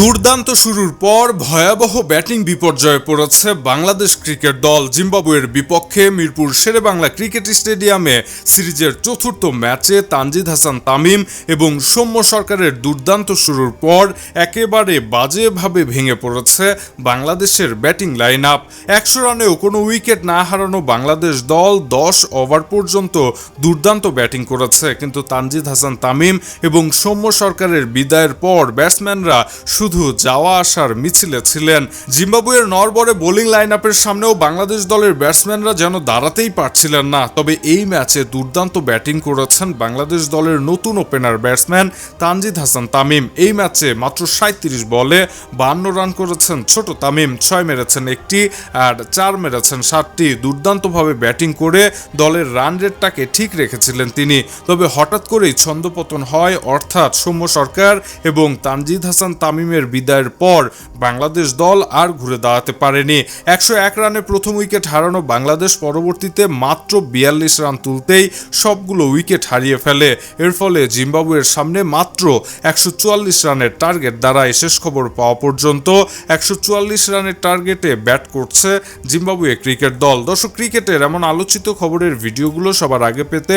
দুর্দান্ত শুরুর পর ভয়াবহ ব্যাটিং বিপর্যয়ে পড়েছে বাংলাদেশ ক্রিকেট দল। জিম্বাবুয়ের বিপক্ষে মিরপুর শেরে বাংলা ক্রিকেট স্টেডিয়ামে সিরিজের চতুর্থ ম্যাচে তানজিদ হাসান তামিম এবং সৌম্য সরকারের দুর্দান্ত শুরুর পর একেবারে বাজেভাবে ভেঙে পড়েছে বাংলাদেশের ব্যাটিং লাইন আপ একশো রানেও কোনো উইকেট না হারানো বাংলাদেশ দল দশ ওভার পর্যন্ত দুর্দান্ত ব্যাটিং করেছে। কিন্তু তানজিদ হাসান তামিম এবং সৌম্য সরকারের বিদায়ের পর ব্যাটসম্যানরা শুধু যাওয়া আসার মিছিলে ছিলেন। জিম্বাবুয়ের নরবরে বোলিং লাইন আপের সামনেও বাংলাদেশ দলের ব্যাটসম্যানরা যেন দাঁড়াতেই পারছিলেন না। তবে এই ম্যাচে দুর্দান্ত ব্যাটিং করেছেন বাংলাদেশ দলের নতুন ওপেনার ব্যাটসম্যান তানজিদ হাসান তামিম। এই ম্যাচে মাত্র সাঁত্রিশ বলে বান্ন রান করেছেন ছোট তামিম, ছয় মেরেছেন একটি আর চার মেরেছেন সাতটি। দুর্দান্তভাবে ব্যাটিং করে দলের রান রেটটাকে ঠিক রেখেছিলেন তিনি। তবে হঠাৎ করেই ছন্দপতন হয়, অর্থাৎ সৌম্য সরকার এবং তানজিদ হাসান তামিমের বিদায়ের পর বাংলাদেশ দল আর ঘুরে দাঁড়াতে পারেনি। একশো এক রানে প্রথম উইকেট হারানো বাংলাদেশ পরবর্তীতে মাত্র বিয়াল্লিশ রান তুলতেই সবগুলো উইকেট হারিয়ে ফেলে। এর ফলে জিম্বাবুয়ের সামনে মাত্র একশো চুয়াল্লিশ রানের টার্গেট দাঁড়ায় শেষ খবর পাওয়া পর্যন্ত। একশো চুয়াল্লিশ রানের টার্গেটে ব্যাট করছে জিম্বাবুয়ে ক্রিকেট দল। দর্শক, ক্রিকেটের এমন আলোচিত খবরের ভিডিওগুলো সবার আগে পেতে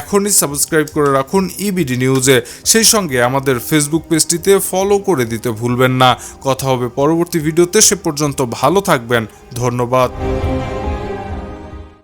এখনই সাবস্ক্রাইব করে রাখুন ইবিডি নিউজে। সেই সঙ্গে আমাদের ফেসবুক পেজটিতে ফলো করে দিতে ভুলবেন না। কথা হবে পরবর্তী ভিডিওতে। সে পর্যন্ত ভালো থাকবেন। ধন্যবাদ।